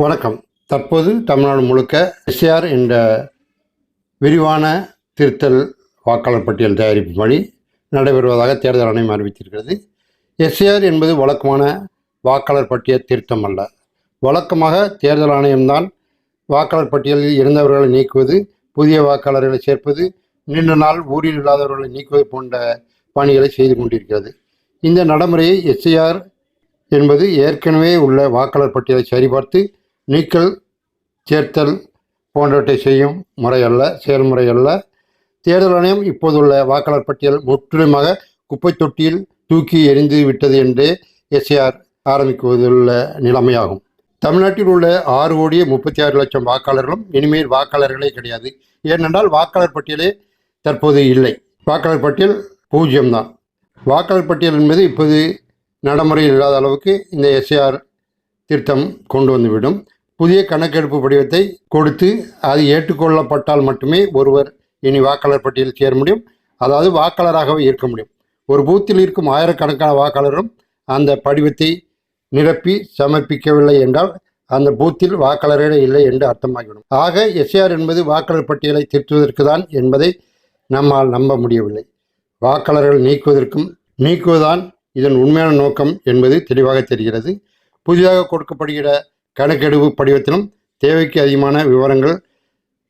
வணக்கம். தற்போது தமிழ்நாடு முழுக்க எஸ்ஆர் என்ற விரிவான திருத்தல் வாக்காளர் பட்டியல் தயாரிப்பு பணி நடைபெறுவதாக தேர்தல் ஆணையம் அறிவித்திருக்கிறது. எஸ்ஆர் என்பது வழக்கமான வாக்காளர் பட்டியல் திருத்தம் அல்ல. வழக்கமாக தேர்தல் ஆணையம்தான் வாக்காளர் பட்டியலில் இருந்தவர்களை நீக்குவது புதிய வாக்காளர்களை சேர்ப்பது நீண்ட நாள் ஊரில் இல்லாதவர்களை நீக்குவது போன்ற பணிகளை செய்து கொண்டிருக்கிறது. இந்த நடைமுறையை எஸ்ஐஆர் என்பது ஏற்கனவே உள்ள வாக்காளர் பட்டியலை சரிபார்த்து நீக்கல் சேர்த்தல் போன்றவற்றை செய்யும் முறையல்ல செயல்முறை அல்ல. தேர்தல் ஆணையம் இப்போதுள்ள வாக்காளர் பட்டியல் முற்றிலுமாக குப்பை தொட்டியில் தூக்கி எரிந்து விட்டது என்றே எஸ்ஏஆர் ஆரம்பிக்குவதுள்ள நிலைமையாகும். தமிழ்நாட்டில் உள்ள ஆறு கோடியே முப்பத்தி ஆறு லட்சம் வாக்காளர்களும் இனிமேல் வாக்காளர்களே கிடையாது. ஏனென்றால் வாக்காளர் பட்டியலே தற்போது இல்லை. வாக்காளர் பட்டியல் பூஜ்ஜியம்தான். வாக்காளர் பட்டியல் என்பது இப்போது நடைமுறையில் இல்லாத அளவுக்கு இந்த எஸ்ஏஆர் திருத்தம் கொண்டு வந்துவிடும். புதிய கணக்கெடுப்பு படிவத்தை கொடுத்து அது ஏற்றுக்கொள்ளப்பட்டால் மட்டுமே ஒருவர் இனி வாக்காளர் பட்டியலில் சேர முடியும். அதாவது வாக்காளராகவே இருக்க முடியும். ஒரு பூத்தில் இருக்கும் ஆயிரக்கணக்கான வாக்காளரும் அந்த படிவத்தை நிரப்பி சமர்ப்பிக்கவில்லை என்றால் அந்த பூத்தில் வாக்காளர்களே இல்லை என்று அர்த்தமாகிவிடும். ஆக எஸ்ஆர் என்பது வாக்காளர் பட்டியலை திருத்துவதற்கு தான் என்பதை நம்மால் நம்ப முடியவில்லை. வாக்காளர்கள் நீக்குவதற்கும் நீக்குவதுதான் இதன் உண்மையான நோக்கம் என்பது தெளிவாக தெரிகிறது. புதிதாக கொடுக்கப்படுகிற கணக்கெடுப்பு படிவத்திலும் தேவைக்கு அதிகமான விவரங்கள்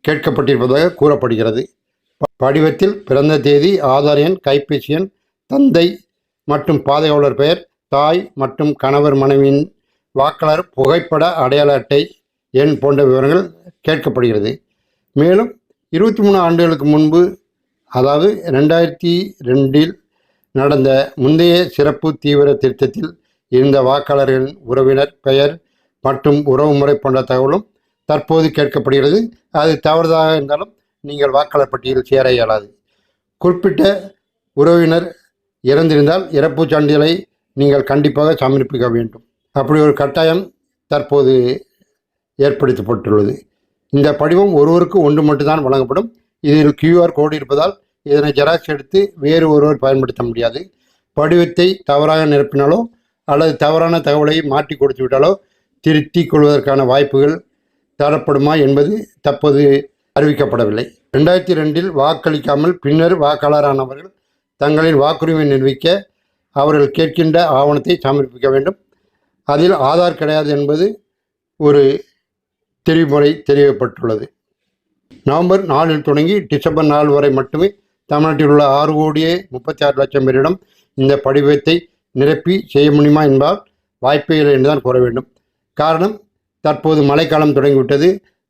கேட்கப்பட்டிருப்பதாக கூறப்படுகிறது. ப- படிவத்தில் பிறந்த தேதி ஆதார் எண் கைபேசி எண் தந்தை மற்றும் பாதையாளர் பெயர் தாய் மற்றும் கணவர் மனைவியின் வாக்காளர் புகைப்பட அடையாள அட்டை எண் போன்ற விவரங்கள் கேட்கப்படுகிறது. மேலும் இருபத்தி மூணு ஆண்டுகளுக்கு முன்பு அதாவது ரெண்டாயிரத்தி ரெண்டில் நடந்த முந்தைய சிறப்பு தீவிர திருத்தத்தில் இருந்த வாக்காளர்களின் உறவினர் பெயர் மற்றும் உறவுமுறை போன்ற தகவலும் தற்போது கேட்கப்படுகிறது. அது தவறுதாக இருந்தாலும் நீங்கள் வாக்காளர் பட்டியலில் சேர இயலாது. குறிப்பிட்ட உறவினர் இறந்திருந்தால் இறப்புச் சான்றிதழை நீங்கள் கண்டிப்பாக சமர்ப்பிக்க வேண்டும். அப்படி ஒரு கட்டாயம் தற்போது ஏற்படுத்தப்பட்டுள்ளது. இந்த படிவம் ஒருவருக்கு ஒன்று மட்டும்தான் வழங்கப்படும். இதில் கியூஆர் கோடு இருப்பதால் இதனை ஜெராக்ஸ் எடுத்து வேறு ஒருவர் பயன்படுத்த முடியாது. படிவத்தை தவறாக நிரப்பினாலோ அல்லது தவறான தகவலை மாற்றி கொடுத்து விட்டாலோ திருத்திக் கொள்வதற்கான வாய்ப்புகள் தரப்படுமா என்பது தற்போது அறிவிக்கப்படவில்லை. ரெண்டாயிரத்தி ரெண்டில் வாக்களிக்காமல் பின்னர் வாக்காளரானவர்கள் தங்களின் வாக்குரிமை நிரூபிக்க அவர்கள் கேட்கின்ற ஆவணத்தை சமர்ப்பிக்க வேண்டும். அதில் ஆதார் கிடையாது என்பது ஒரு தெரிவுமுறை தெரிவிக்கப்பட்டுள்ளது நவம்பர் நாலில் தொடங்கி டிசம்பர் நாலு வரை மட்டுமே தமிழ்நாட்டில் உள்ள ஆறு கோடியே முப்பத்தி ஆறு லட்சம் பேரிடம் இந்த படிவத்தை நிரப்பி செய்ய முடியுமா என்பால் வாய்ப்பே இல்லை என்றுதான் கூற வேண்டும். காரணம் தற்போது மழைக்காலம் தொடங்கிவிட்டது.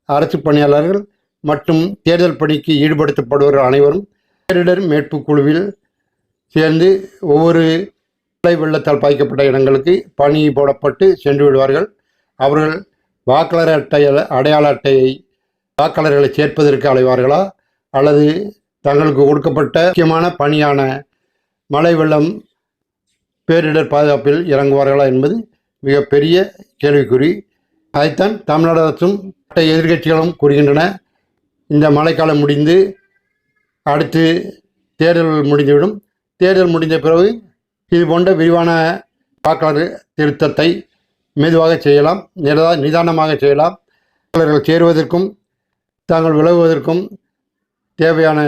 அரசு பணியாளர்கள் மற்றும் தேர்தல் பணிக்கு ஈடுபடுத்தப்படுபவர்கள் அனைவரும் பேரிடர் மீட்பு குழுவில் சேர்ந்து ஒவ்வொரு மழை வெள்ளத்தால் பாதிக்கப்பட்ட இடங்களுக்கு பணி போடப்பட்டு சென்று விடுவார்கள். அவர்கள் வாக்காளர் அட்டை அடையாள அட்டையை வாக்காளர்களை சேர்ப்பதற்கு அலைவார்களா அல்லது தங்களுக்கு கொடுக்கப்பட்ட முக்கியமான பணியான மழை வெள்ளம் பேரிடர் பாதுகாப்பில் இறங்குவார்களா என்பது மிகப்பெரிய கேள்விக்குறி. அதைத்தான் தமிழ்நாடு அரசும் மற்ற எதிர்க்கட்சிகளும் கூறுகின்றன. இந்த மழைக்காலம் முடிந்து அடுத்து தேர்தல் முடிந்துவிடும். தேர்தல் முடிந்த பிறகு இது போன்ற விரிவான வாக்காளர் திருத்தத்தை மெதுவாக செய்யலாம் நிதா நிதானமாக செய்யலாம். வாக்காளர்கள் சேருவதற்கும் தாங்கள் விலகுவதற்கும் தேவையான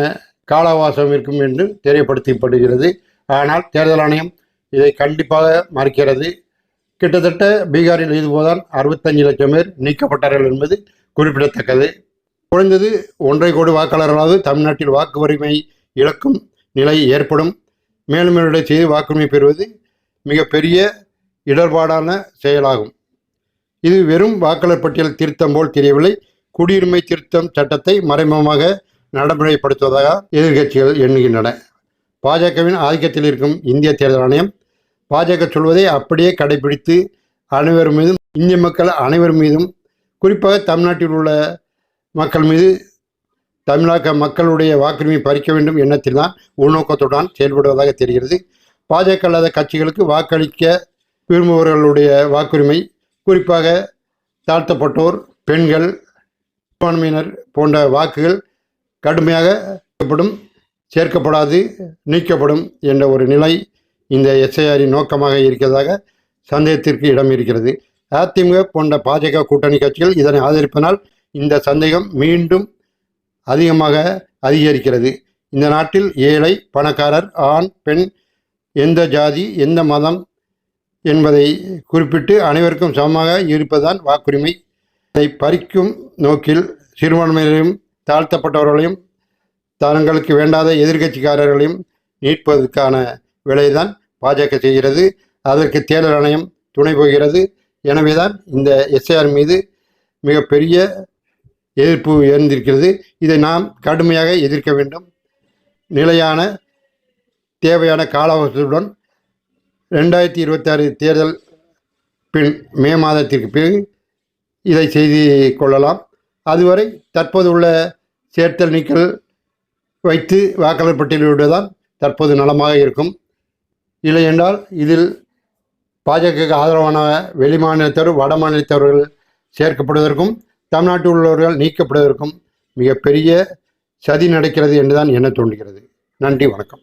கால அவகாசம் இருக்கும் என்று தெரியப்படுத்தப்படுகிறது. ஆனால் தேர்தல் ஆணையம் இதை கண்டிப்பாக மறுக்கிறது. கிட்டத்தட்ட பீகாரில் இதுபோதான் அறுபத்தஞ்சு லட்சம் பேர் நீக்கப்பட்டார்கள் என்பது குறிப்பிடத்தக்கது. குறைந்தது ஒன்றை கோடி வாக்காளர்களாவது தமிழ்நாட்டில் வாக்கு உரிமை இழக்கும் நிலை ஏற்படும். மேலும் மேலுடைய செய்து வாக்குரிமை பெறுவது மிகப்பெரிய இடர்பாடான செயலாகும். இது வெறும் வாக்காளர் பட்டியல் திருத்தம் போல் தெரியவில்லை. குடியுரிமை திருத்தம் சட்டத்தை மறைமுகமாக நடைமுறைப்படுத்துவதாக எதிர்க்கட்சிகள் எண்ணுகின்றன. பாஜகவின் ஆதிக்கத்தில் இருக்கும் இந்திய தேர்தல் ஆணையம் பாஜக சொல்வதை அப்படியே கடைபிடித்து அனைவர் மீதும் இந்திய மக்கள் அனைவர் மீதும் குறிப்பாக தமிழ்நாட்டில் உள்ள மக்கள் மீது தமிழக மக்களுடைய வாக்குரிமை பறிக்க வேண்டும் எண்ணத்தில் தான் உள்நோக்கத்துடன் செயல்படுவதாக தெரிகிறது. பாஜக அல்லாத கட்சிகளுக்கு வாக்களிக்க விரும்புபவர்களுடைய வாக்குரிமை குறிப்பாக தாழ்த்தப்பட்டோர் பெண்கள் சிறுபான்மையினர் போன்ற வாக்குகள் கடுமையாக சேர்க்கப்படும் சேர்க்கப்படாது நீக்கப்படும் என்ற ஒரு நிலை இந்த எஸ்ஐஆரின் நோக்கமாக இருக்கிறதாக சந்தேகத்திற்கு இடம் இருக்கிறது. அதிமுக போன்ற பாஜக கூட்டணி கட்சிகள் இதனை ஆதரிப்பதனால் இந்த சந்தேகம் மீண்டும் அதிகமாக அதிகரிக்கிறது. இந்த நாட்டில் ஏழை பணக்காரர் ஆண் பெண் எந்த ஜாதி எந்த மதம் என்பதை குறிப்பிட்டு அனைவருக்கும் சமமாக இருப்பதுதான் வாக்குரிமை. இதை பறிக்கும் நோக்கில் சிறுபான்மையினரையும் தாழ்த்தப்பட்டவர்களையும் தங்களுக்கு வேண்டாத எதிர்க்கட்சிக்காரர்களையும் நீட்பதற்கான விலைதான் பாஜக செய்கிறது அதற்கு தேர்தல் ஆணையம் துணை போகிறது. எனவேதான் இந்த எஸ்ஐஆர் மீது மிகப்பெரிய எதிர்ப்பு எழுந்திருக்கிறது. இதை நாம் கடுமையாக எதிர்க்க வேண்டும். நிலையான தேவையான கால அவசரத்துடன் ரெண்டாயிரத்தி இருபத்தாறு தேர்தல் பின் மே மாதத்திற்கு பிறகு இதை செய்து கொள்ளலாம். அதுவரை தற்போது உள்ள சேர்த்தல் நீக்கல் வைத்து வாக்காளர் பட்டியலிடுவதுதான் தற்போது நலமாக இருக்கும். இல்லையென்றால் இதில் பாஜகவுக்கு ஆதரவான வெளிமாநிலத்தவர் வட மாநிலத்தவர்கள் சேர்க்கப்படுவதற்கும் தமிழ்நாட்டில் உள்ளவர்கள் நீக்கப்படுவதற்கும் மிகப்பெரிய சதி நடக்கிறது என்றுதான் என்ன தோன்றுகிறது. நன்றி வணக்கம்.